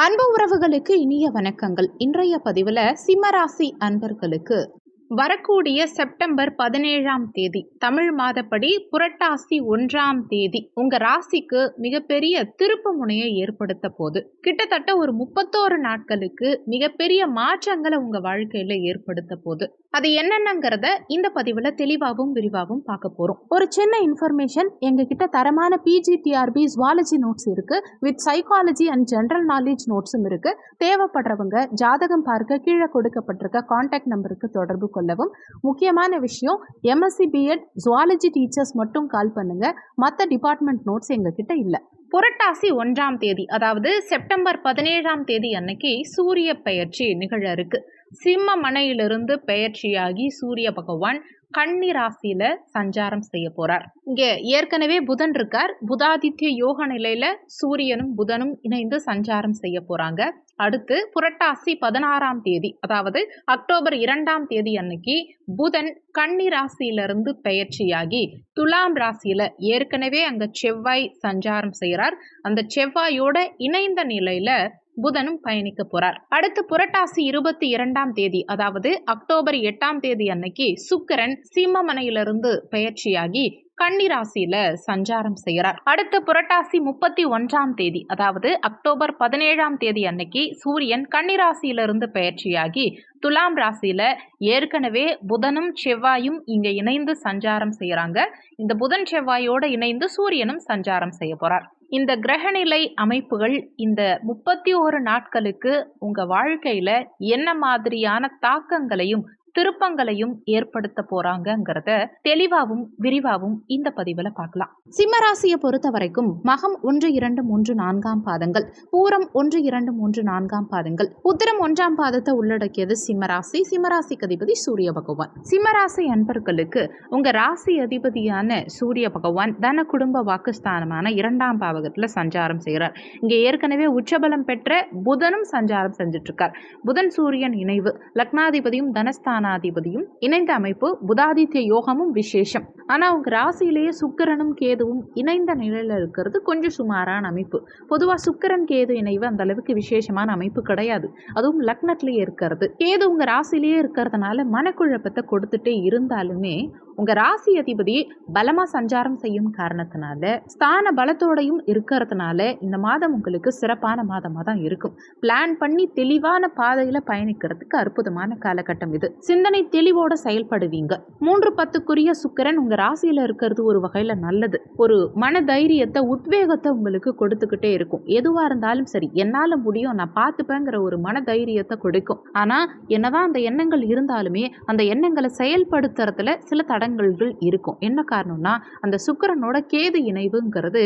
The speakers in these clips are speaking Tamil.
அன்பு உறவுகளுக்கு இனிய வணக்கங்கள். இன்றைய பதிவில் சிம்மராசி அன்பர்களுக்கு வரக்கூடிய செப்டம்பர் பதினேழாம் தேதி தமிழ் மாதப்படி புரட்டாசி ஒன்றாம் தேதி உங்க ராசிக்கு மிகப்பெரிய திருப்பு முனையை ஏற்படுத்த போது கிட்டத்தட்ட ஒரு முப்பத்தோரு நாட்களுக்கு மிகப்பெரிய மாற்றங்களை உங்க வாழ்க்கையில ஏற்படுத்த போது அது என்னென்னங்கிறத இந்த பதிவுல தெளிவாகவும் விரிவாகவும் பார்க்க போறோம். ஒரு சின்ன இன்ஃபர்மேஷன் எங்க கிட்ட தரமான பிஜிடிஆர்பி ஜுவாலஜி நோட்ஸ் இருக்கு. With psychology and general knowledge நோட்ஸும் இருக்கு. தேவைப்படுறவங்க ஜாதகம் பார்க்க கீழே கொடுக்கப்பட்டிருக்க காண்டாக்ட் நம்பருக்கு தொடர்பு கொள்ளவும். முக்கியமான விஷயம் எம்எஸ்சி பிஎட் ஜுவாலஜி டீச்சர்ஸ் மட்டும் கால் பண்ணுங்க. மற்ற டிபார்ட்மெண்ட் நோட்ஸ் எங்ககிட்ட இல்லை. புரட்டாசி ஒன்றாம் தேதி அதாவது செப்டம்பர் பதினேழாம் தேதி அன்னைக்கு சூரிய பெயர்ச்சி நிகழ இருக்கு. சிம்ம மனையிலிருந்து பெயர்ச்சியாகி சூரிய பகவான் கன்னி ராசியில சஞ்சாரம் செய்ய போறார். இங்க ஏற்கனவே புதன் இருக்கார். புதாதித்ய யோக நிலையில சூரியனும் புதனும் இணைந்து சஞ்சாரம் செய்ய போறாங்க. அடுத்து புரட்டாசி பதினாறாம் தேதி அதாவது அக்டோபர் இரண்டாம் தேதி அன்னைக்கு புதன் கன்னி ராசியிலிருந்து பெயர்ச்சியாகி துலாம் ராசியில ஏற்கனவே அங்க செவ்வாய் சஞ்சாரம் செய்கிறார் அந்த செவ்வாயோட இணைந்த நிலையில புதனும் பயணிக்க போறார். அடுத்து புரட்டாசி இருபத்தி இரண்டாம் தேதி அதாவது அக்டோபர் எட்டாம் தேதி அன்னைக்கு சுக்கரன் சிம்மமனையிலிருந்து பெயர்ச்சியாகி கன்னிராசியில சஞ்சாரம் செய்கிறார். அடுத்து புரட்டாசி முப்பத்தி ஒன்றாம் தேதி அதாவது அக்டோபர் பதினேழாம் தேதி அன்னைக்கு சூரியன் கன்னிராசியிலிருந்து பயிற்சியாகி துலாம் ராசியில ஏற்கனவே புதனும் செவ்வாயும் இங்க இணைந்து சஞ்சாரம் செய்யறாங்க இந்த புதன் செவ்வாயோட இணைந்து சூரியனும் சஞ்சாரம் செய்ய போறார். இந்த கிரகநிலை அமைப்புகள் இந்த முப்பத்தி ஓரு நாட்களுக்கு உங்க வாழ்க்கையில என்ன மாதிரியான தாக்கங்களையும் திருப்பங்களையும் ஏற்படுத்த போறாங்கிறத தெளிவாகவும் விரிவாகவும் இந்த பதிவுல பார்க்கலாம். சிம்மராசியை பொறுத்த வரைக்கும் மகம் ஒன்று இரண்டு மூன்று நான்காம் பாதங்கள் பூரம் ஒன்று இரண்டு மூன்று நான்காம் பாதங்கள் உத்திரம் ஒன்றாம் பாதத்தை உள்ளடக்கியது சிம்மராசி. சிம்மராசிக்கு அதிபதி சூரிய பகவான். சிம்மராசி அன்பர்களுக்கு உங்க ராசி அதிபதியான சூரிய பகவான் தன குடும்ப வாக்குஸ்தானமான இரண்டாம் பாவகத்துல சஞ்சாரம் செய்கிறார் இங்க ஏற்கனவே உச்சபலம் பெற்ற புதனும் சஞ்சாரம் செஞ்சுட்டு இருக்கார் புதன் சூரியன் இணைவு லக்னாதிபதியும் தனஸ்தானாதிபதியும் இணைந்த அமைப்பு புதாதித்ய யோகமும் விசேஷம். ஆனால் அவங்க ராசியிலேயே சுக்கரனும் கேதுவும் இணைந்த நிலையில் இருக்கிறது கொஞ்சம் சுமாரான அமைப்பு. பொதுவாக சுக்கிரன் கேது இணைவு அந்த அளவுக்கு விசேஷமான அமைப்பு கிடையாது. அதுவும் லக்னத்திலேயே இருக்கிறது. கேது உங்கள் ராசியிலேயே இருக்கிறதுனால மனக்குழப்பத்தை கொடுத்துட்டே இருந்தாலுமே உங்க ராசி அதிபதி பலமா சஞ்சாரம் செய்யும் காரணத்தினால ஸ்தான பலத்தோடையும் இருக்கிறதுனால இந்த மாதம் உங்களுக்கு சிறப்பான மாதமாக தான் இருக்கும். பிளான் பண்ணி தெளிவான பாதையில பயணிக்கிறதுக்கு அற்புதமான காலகட்டம் இது. சிந்தனை தெளிவோட செயல்படுவீங்க. மூன்று பத்துக்குரிய சுக்கரன் உங்க ராசியில இருக்கிறது ஒரு வகையில நல்லது. ஒரு மன தைரியத்தை உத்வேகத்தை உங்களுக்கு கொடுத்துக்கிட்டே இருக்கும். எதுவா இருந்தாலும் சரி என்னால முடியும் நான் பார்த்துப்பேங்கிற ஒரு மன தைரியத்தை கொடுக்கும். ஆனா என்னதான் அந்த எண்ணங்கள் இருந்தாலுமே அந்த எண்ணங்களை செயல்படுத்துறதுல சில தடங்கல்கள் இருக்கும். என்ன காரணம்னா அந்த சுக்கரனோட கேது இணைவுங்கிறது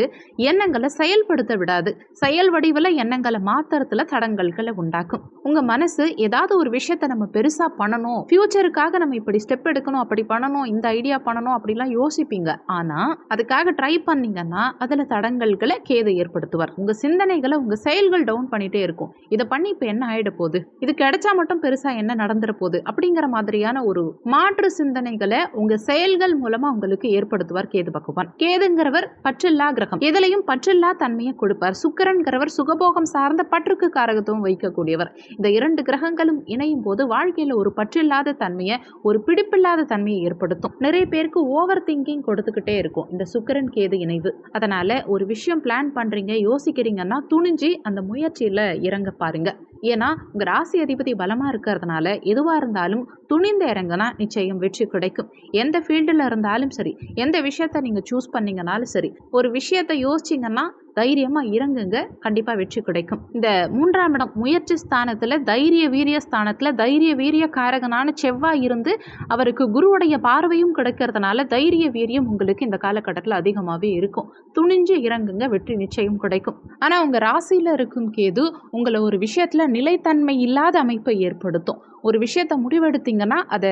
எண்ணங்களை செயல்படுத்த விடாது. செயல் வடிவில் எண்ணங்களை மாத்துறதுல தடங்கல்களை உண்டாக்கும். உங்க மனசு ஏதாவது ஒரு விஷயத்தை நம்ம பெருசா பண்ணணும். ஃபியூச்சருக்காக நம்ம இப்படி ஸ்டெப் எடுக்கணும் அப்படி பண்ணணும் இந்த ஐடியா பண்ணணும் அப்படிலாம் யோசிப்பீங்க. ஆனா அதுக்காக ட்ரை பண்ணீங்கன்னா அதுல தடங்கல்களை கேது ஏற்படுத்துவார். உங்க சிந்தனைகளை உங்க செயல்கள் டவுன் பண்ணிட்டே இருக்கும். இதை பண்ணி இப்போ என்ன ஆயிட போகுது? இது கிடைச்சா மட்டும் பெருசா என்ன நடந்துட போகுது? அப்படிங்கிற மாதிரியான ஒரு மாற்று சிந்தனைகளை உங்க செயல்கள் மூலமா உங்களுக்கு ஏற்படுத்துவார் கேது பகவான். கேதுங்கிறவர் பற்றில்லா கிரகம். எதிலையும் பற்றில்லா தன்மையை கொடுப்பார். சுக்கரன்கிறவர் சுகபோகம் சார்ந்த பற்றுக்கு காரகத்துவம் வைக்கக்கூடியவர் இந்த இரண்டு கிரகங்களும் இணையும் போது வாழ்க்கையில ஒரு பற்றில்லாத தன்மையை ஒரு பிடிப்பில்லாத தன்மையை ஏற்படுத்தும். நிறைய பேருக்கு ஓவர் திங்கிங் கொடுத்துக்கிட்டே இருக்கும். இந்த சுக்கரன் கேது இணைவு. அதனால ஒரு விஷயம் பிளான் பண்றீங்க யோசிக்கிறீங்கன்னா துணிஞ்சு அந்த முயற்சியில இறங்க பாருங்க. ஏன்னா உங்கள் ராசி அதிபதி பலமாக இருக்கிறதுனால எதுவாக இருந்தாலும் துணிந்து இறங்கினா நிச்சயம் வெற்றி கிடைக்கும். எந்த ஃபீல்டில் இருந்தாலும் சரி எந்த விஷயத்த நீங்கள் சூஸ் பண்ணிங்கனாலும் சரி ஒரு விஷயத்த யோசிச்சிங்கன்னா தைரியமாக இறங்குங்க. கண்டிப்பாக வெற்றி கிடைக்கும். இந்த மூன்றாம் இடம் முயற்சி ஸ்தானத்தில் தைரிய வீரிய ஸ்தானத்தில் தைரிய வீரிய காரகனான செவ்வாய் இருந்து அவருக்கு குருவுடைய பார்வையும் கிடைக்கிறதுனால தைரிய வீரியம் உங்களுக்கு இந்த காலகட்டத்தில் அதிகமாகவே இருக்கும். துணிஞ்சு இறங்குங்க வெற்றி நிச்சயம் கிடைக்கும். ஆனால் உங்கள் ராசியில் இருக்கும் கேது உங்களை ஒரு விஷயத்தில் நிலைத்தன்மை இல்லாத அமைப்பை ஏற்படுத்தும். ஒரு விஷயத்த முடிவெடுத்தீங்கன்னா அதை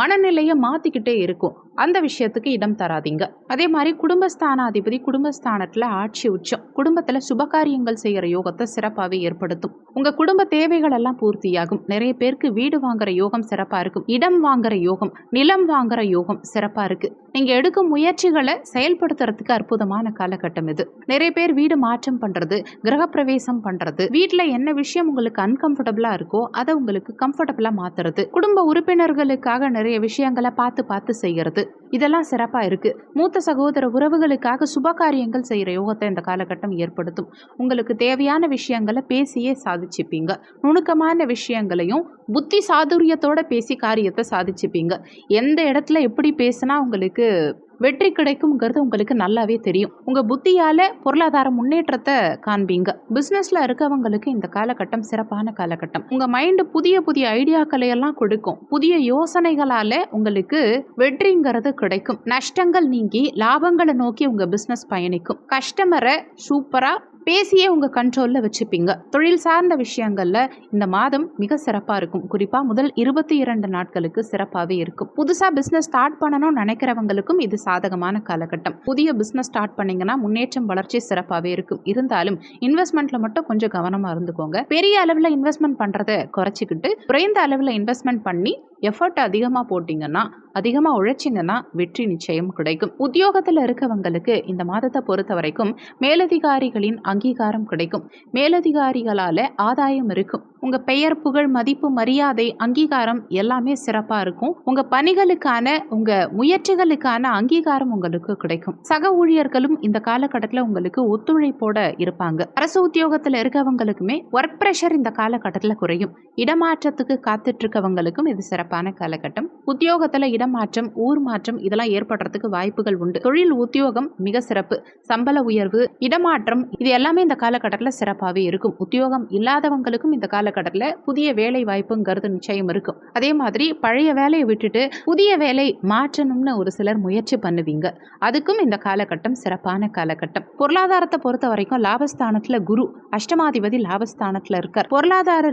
மனநிலையை மாற்றிக்கிட்டே இருக்கும். அந்த விஷயத்துக்கு இடம் தராதீங்க. அதே மாதிரி குடும்பஸ்தானாதிபதி குடும்பஸ்தானத்தில் ஆட்சி உச்சம். குடும்பத்தில் சுபகாரியங்கள் செய்கிற யோகத்தை சிறப்பாகவே ஏற்படுத்தும். உங்கள் குடும்ப தேவைகள் எல்லாம் பூர்த்தியாகும். நிறைய பேருக்கு வீடு வாங்குற யோகம் சிறப்பாக இருக்கும். இடம் வாங்குற யோகம் நிலம் வாங்குற யோகம் சிறப்பாக இருக்குது நீங்கள் எடுக்கும் முயற்சிகளை செயல்படுத்துறதுக்கு அற்புதமான காலகட்டம் இது. நிறைய பேர் வீடு மாற்றம் பண்ணுறது கிரகப்பிரவேசம் பண்ணுறது வீட்டில் என்ன விஷயம் உங்களுக்கு அன்கம்ஃபர்டபுளாக இருக்கோ அதை உங்களுக்கு கம்ஃபர்டபுளாக கம்ஃபர்டபுளா மாத்துறது. குடும்ப உறுப்பினர்களுக்காக நிறைய விஷயங்களை பார்த்து பார்த்து செய்யறது. இதெல்லாம் சிறப்பா இருக்கு. மூத்த சகோதர உறவுகளுக்காக சுப காரியங்கள் செய்யற யோகத்தை இந்த காலகட்டம் ஏற்படுத்தும். உங்களுக்கு தேவையான விஷயங்களை பேசியே சாதிச்சுப்பீங்க. நுணுக்கமான விஷயங்களையும் புத்தி சாதுரியத்தோட பேசி காரியத்தை சாதிச்சுப்பீங்க. எந்த இடத்துல எப்படி பேசினா உங்களுக்கு வெற்றி கிடைக்குங்கிறது உங்களுக்கு நல்லாவே தெரியும். உங்க புத்தியால பொருளாதார முன்னேற்றத்தை காண்பீங்க. பிசினஸ்ல இருக்கவங்களுக்கு இந்த காலகட்டம் சிறப்பான காலகட்டம். உங்க மைண்ட் புதிய புதிய ஐடியாக்களை எல்லாம் கொடுக்கும். புதிய யோசனைகளால உங்களுக்கு வெற்றிங்கிறது கிடைக்கும். நஷ்டங்கள் நீங்கி லாபங்களை நோக்கி உங்க பிசினஸ் பயணிக்கும். கஸ்டமரை சூப்பரா பேசியே உங்கள் கண்ட்ரோலில் வச்சுப்பீங்க. தொழில் சார்ந்த விஷயங்களில் இந்த மாதம் மிக சிறப்பாக இருக்கும். குறிப்பாக முதல் இருபத்தி இரண்டு நாட்களுக்கு சிறப்பாகவே இருக்கும். புதுசாக பிஸ்னஸ் ஸ்டார்ட் பண்ணணும்னு நினைக்கிறவங்களுக்கும் இது சாதகமான காலகட்டம். புதிய பிஸ்னஸ் ஸ்டார்ட் பண்ணிங்கன்னா முன்னேற்றம் வளர்ச்சி சிறப்பாகவே இருக்கும். இருந்தாலும் இன்வெஸ்ட்மெண்ட்ல மட்டும் கொஞ்சம் கவனமாக இருந்துக்கோங்க. பெரிய அளவில் இன்வெஸ்ட்மெண்ட் பண்ணுறதை குறைச்சிக்கிட்டு குறைந்த அளவில் இன்வெஸ்ட்மெண்ட் பண்ணி எஃபர்ட் அதிகமாக போட்டிங்கன்னா அதிகமாக உழைச்சிங்கன்னா வெற்றி நிச்சயம் கிடைக்கும். உத்தியோகத்தில் இருக்கவங்களுக்கு இந்த மாதத்தை பொறுத்த வரைக்கும் மேலதிகாரிகளின் அங்கீகாரம் கிடைக்கும். மேலதிகாரிகளால் ஆதாயம் இருக்கும். உங்கள் பெயர் புகழ் மதிப்பு மரியாதை அங்கீகாரம் எல்லாமே சிறப்பாக இருக்கும். உங்கள் பணிகளுக்கான உங்கள் முயற்சிகளுக்கான அங்கீகாரம் உங்களுக்கு கிடைக்கும். சக ஊழியர்களும் இந்த காலகட்டத்தில் உங்களுக்கு ஒத்துழைப்போட இருப்பாங்க. அரசு உத்தியோகத்தில் இருக்கவங்களுக்குமே ஒர்க் ப்ரெஷர் இந்த காலகட்டத்தில் குறையும். இடமாற்றத்துக்கு காத்துட்டு இருக்கவங்களுக்கும் இது சிறப்பான காலகட்டம் உத்தியோகத்தில் இடமாற்றம் ஊர் மாற்றம் இதெல்லாம் ஏற்படுறதுக்கு வாய்ப்புகள் உண்டு. தொழில் உத்தியோகம் மிக சிறப்பு. சம்பள உயர்வு இடமாற்றம் இது எல்லாமே இந்த காலகட்டத்தில் சிறப்பாகவே இருக்கும். உத்தியோகம் இல்லாதவங்களுக்கும் இந்த காலகட்டத்தில் புதிய வேலை வாய்ப்புங்கிறது நிச்சயம் இருக்கும். அதே மாதிரி பழைய வேலையை விட்டுட்டு புதிய வேலை மாற்றணும்னு ஒரு சிலர் முயற்சி பண்ணுவீங்க. அதுக்கும் இந்த காலகட்டம் சிறப்பான காலகட்டம். பொருளாதாரத்தை பொறுத்த வரைக்கும் லாபஸ்தானத்துல குரு அஷ்டமாதிபதி லாபஸ்தானத்துல இருக்கார். பொருளாதார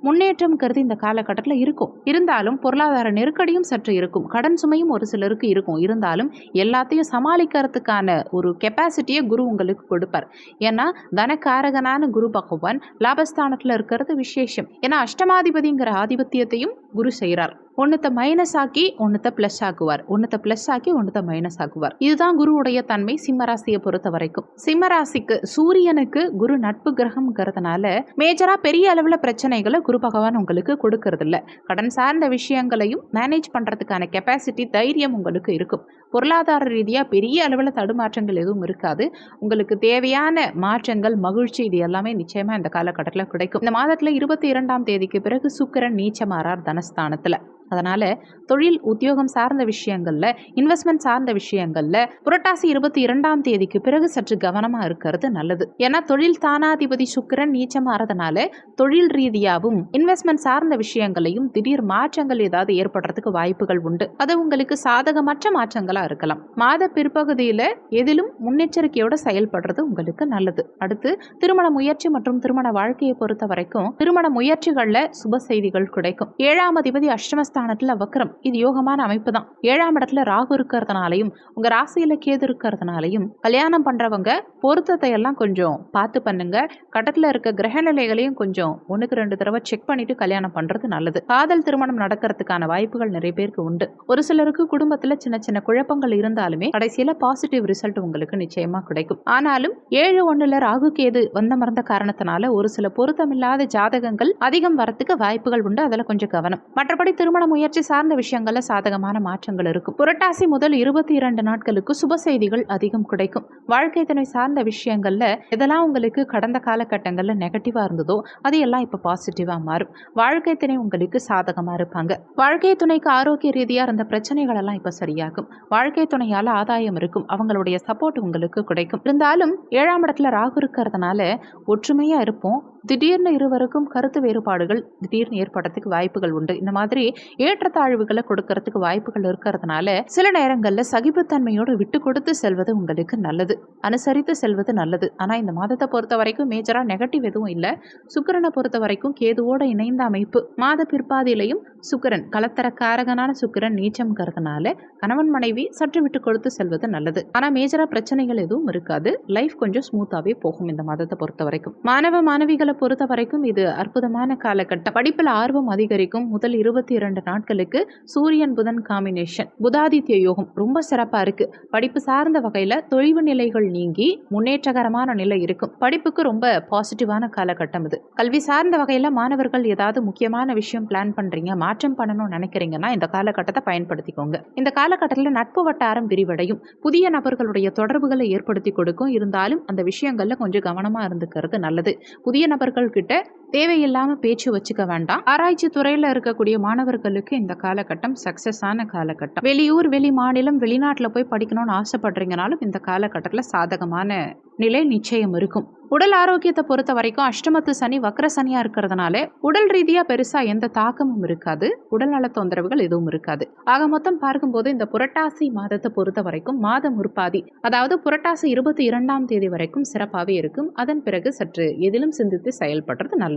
முன்னேற்றம் கருதி இந்த காலகட்டத்தில் இருக்கும். இருந்தாலும் பொருளாதார நெருக்கடியும் சற்று இருக்கும். கடன் சுமையும் ஒரு சிலருக்கு இருக்கும். இருந்தாலும் எல்லாத்தையும் சமாளிக்கிறதுக்கான ஒரு கெப்பாசிட்டியை குரு உங்களுக்கு கொடுப்பார். ஏன்னா தனக்காரகனான குரு பகவான் லாபஸ்தானத்தில் இருக்கிறது விசேஷம். ஏன்னா அஷ்டமாதிபதிங்கிற ஆதிபத்தியத்தையும் குரு செய்கிறார் ஒன்றுத்த மைனஸ் ஆக்கி ஒன்றுத்த ப்ளஸ் ஆக்குவார். ஒன்றுத்த ப்ளஸ் ஆக்கி ஒன்றுத்த மைனஸ் ஆக்குவார். இதுதான் குருவுடைய தன்மை சிம்மராசியை பொறுத்த வரைக்கும். சிம்மராசிக்கு சூரியனுக்கு குரு நட்பு கிரகம்ங்கிறதுனால மேஜரா பெரிய அளவில் பிரச்சனைகளை குரு பகவான் உங்களுக்கு கொடுக்கறது இல்லை கடன் சார்ந்த விஷயங்களையும் மேனேஜ் பண்றதுக்கான கெப்பாசிட்டி தைரியம் உங்களுக்கு இருக்கும். பொருளாதார ரீதியாக பெரிய அளவில் தடுமாற்றங்கள் எதுவும் இருக்காது. உங்களுக்கு தேவையான மாற்றங்கள் மகிழ்ச்சி இது எல்லாமே நிச்சயமாக இந்த காலகட்டத்தில் கிடைக்கும். இந்த மாதத்தில் இருபத்தி இரண்டாம் தேதிக்கு பிறகு சுக்கிரன் நீச்சமாறார் தனஸ்தானத்தில். அதனால் தொழில் உத்தியோகம் சார்ந்த விஷயங்களில் இன்வெஸ்ட்மெண்ட் சார்ந்த விஷயங்களில் புரட்டாசி இருபத்தி இரண்டாம் தேதிக்கு பிறகு சற்று கவனமாக இருக்கிறது நல்லது. ஏன்னா தொழில் தானாதிபதி சுக்கரன் நீச்சமாறதுனால தொழில் ரீதியாகவும் இன்வெஸ்ட்மெண்ட் சார்ந்த விஷயங்களையும் திடீர் மாற்றங்கள் ஏதாவது ஏற்படுறதுக்கு வாய்ப்புகள் உண்டு. அது உங்களுக்கு சாதகமற்ற மாற்றங்களாக இருக்கலாம். மாத பிற்பகுதியில் எதிலும் முன்னெச்சரிக்கையோட செயல்படுறது உங்களுக்கு நல்லது. அடுத்து திருமண முயற்சி மற்றும் திருமண வாழ்க்கையை பொறுத்த வரைக்கும் திருமண முயற்சிகளில் சுப செய்திகள் கிடைக்கும். ஏழாம் அதிபதி அஷ்டமஸ்தானத்தில் வக்ரம். இது யோகமான அமைப்பு தான் ஏழாம் இடத்துல ராகு இருக்கிறதுனாலையும் உங்க ராசியில கேது இருக்கிறதுனாலையும் கல்யாணம் பண்றவங்க பொருத்தத்தை எல்லாம் கொஞ்சம் பார்த்து பண்ணுங்க. கடத்துல இருக்க கிரக நிலைகளையும் கொஞ்சம் ஒண்ணுக்கு ரெண்டு தடவை செக் பண்ணிட்டு கல்யாணம் பண்றது நல்லது. காதல் திருமணம் நடக்கிறதுக்கான வாய்ப்புகள் நிறைய பேருக்கு உண்டு. ஒரு சிலருக்கு குடும்பத்துல சின்ன சின்ன குழப்பங்கள் இருந்தாலுமே கடைசியில பாசிட்டிவ் ரிசல்ட் உங்களுக்கு நிச்சயமா கிடைக்கும். ஆனாலும் ஏழு ஒண்ணுல ராகு கேது வந்த மறந்த காரணத்தினால ஒரு சில பொருத்தமில்லாத ஜாதகங்கள் அதிகம் வரத்துக்கு வாய்ப்புகள் உண்டு. அதுல கொஞ்சம் கவனம். மற்றபடி திருமணம் முயற்சி சார்ந்த விஷயங்கள்ல சாதகமான மாற்றங்கள் இருக்கும் புரட்டாசி முதல் இருபத்தி இரண்டு நாட்களுக்கு சுப செய்திகள் அதிகம் கிடைக்கும். வாழ்க்கை துணை சார்ந்த விஷயங்கள்ல எதெல்லாம் உங்களுக்கு கடந்த காலகட்டங்கள்ல நெகட்டிவா இருந்ததோ அது எல்லாம் இப்ப பாசிட்டிவா மாறும். வாழ்க்கை துணை உங்களுக்கு சாதகமா இருப்பாங்க. வாழ்க்கை துணைக்கு ஆரோக்கிய ரீதியா இருந்த பிரச்சனைகள் எல்லாம் இப்ப சரியாகும். வாழ்க்கை துணையால ஆதாயம் இருக்கும். அவங்களுடைய சப்போர்ட் உங்களுக்கு கிடைக்கும். இருந்தாலும் ஏழாம் இடத்துல ராகு இருக்கிறதுனால ஒற்றுமையா இருப்போம். திடீர்னு இருவருக்கும் கருத்து வேறுபாடுகள் திடீர்னு ஏற்படுறதுக்கு வாய்ப்புகள் உண்டு. இந்த மாதிரி ஏற்றத்தாழ்வுகளை கொடுக்கறதுக்கு வாய்ப்புகள் இருக்கிறதுனால சில நேரங்களில் சகிப்புத்தன்மையோடு விட்டு கொடுத்து செல்வது உங்களுக்கு நல்லது. அனுசரித்து செல்வது நல்லது. ஆனால் இந்த மாதத்தை பொறுத்த வரைக்கும் மேஜராக நெகட்டிவ் எதுவும் இல்லை. சுக்கிரனை பொறுத்த வரைக்கும் கேதுவோட இணைந்த அமைப்பு. மாத பிற்பாதியிலையும் சுக்கிரன் கலத்தர காரகனான சுக்கிரன் நீச்சம்ங்கிறதுனால கணவன் மனைவி சற்று விட்டு கொடுத்து செல்வது நல்லது. ஆனால் மேஜராக பிரச்சனைகள் எதுவும் இருக்காது. லைஃப் கொஞ்சம் ஸ்மூத்தாகவே போகும் இந்த மாதத்தை பொறுத்த வரைக்கும். மாணவ மாணவிகளை பொறுத்த வரைக்கும் இது அற்புதமான காலகட்டம். படிப்பில் ஆர்வம் அதிகரிக்கும். முதல் இருபத்தி இரண்டு நாட்களுக்கு சூரியன் புதன் காம்பினேஷன் புதாதித்ய யோகம் ரொம்ப சிறப்பாக இருக்கு. படிப்பு சார்ந்த வகையில் தொழிவு நிலைகள் நீங்கி முன்னேற்றகரமான நிலை இருக்கும். படிப்புக்கு ரொம்ப பாசிட்டிவான காலகட்டம் இது. கல்வி சார்ந்த வகையில் மாணவர்கள் ஏதாவது முக்கியமான விஷயம் பிளான் பண்ணுறீங்க மாற்றம் பண்ணணும்னு நினைக்கிறீங்கன்னா இந்த காலகட்டத்தை பயன்படுத்திக்கோங்க. இந்த காலகட்டத்தில் நட்பு வட்டாரம் விரிவடையும். புதிய நபர்களுடைய தொடர்புகளை ஏற்படுத்தி கொடுக்கும். இருந்தாலும் அந்த விஷயங்களில் கொஞ்சம் கவனமாக இருந்துக்கிறது நல்லது. புதிய நபர்கள் கிட்ட தேவையில்லாமல் பேச்சு வச்சுக்க வேண்டாம். ஆராய்ச்சி துறையில் இருக்கக்கூடிய மாணவர்களுக்கு இந்த காலகட்டம் சக்ஸஸான காலகட்டம். வெளியூர் வெளி மாநிலம் வெளிநாட்டில் போய் படிக்கணும்னு ஆசைப்படுறீங்கனாலும் இந்த காலகட்டத்தில் சாதகமான நிலை நிச்சயம் இருக்கும். உடல் ஆரோக்கியத்தை பொறுத்த வரைக்கும் அஷ்டமத்து சனி வக்கர சனியாக இருக்கிறதுனால உடல் ரீதியாக பெருசாக எந்த தாக்கமும் இருக்காது. உடல் நல தொந்தரவுகள் எதுவும் இருக்காது. ஆக மொத்தம் பார்க்கும்போது இந்த புரட்டாசி மாதத்தை பொறுத்த வரைக்கும் மாதம் முற்பாதி அதாவது புரட்டாசி இருபத்தி இரண்டாம் தேதி வரைக்கும் சிறப்பாகவே இருக்கும். அதன் பிறகு சற்று எதிலும் சிந்தித்து செயல்படுறது நல்லது.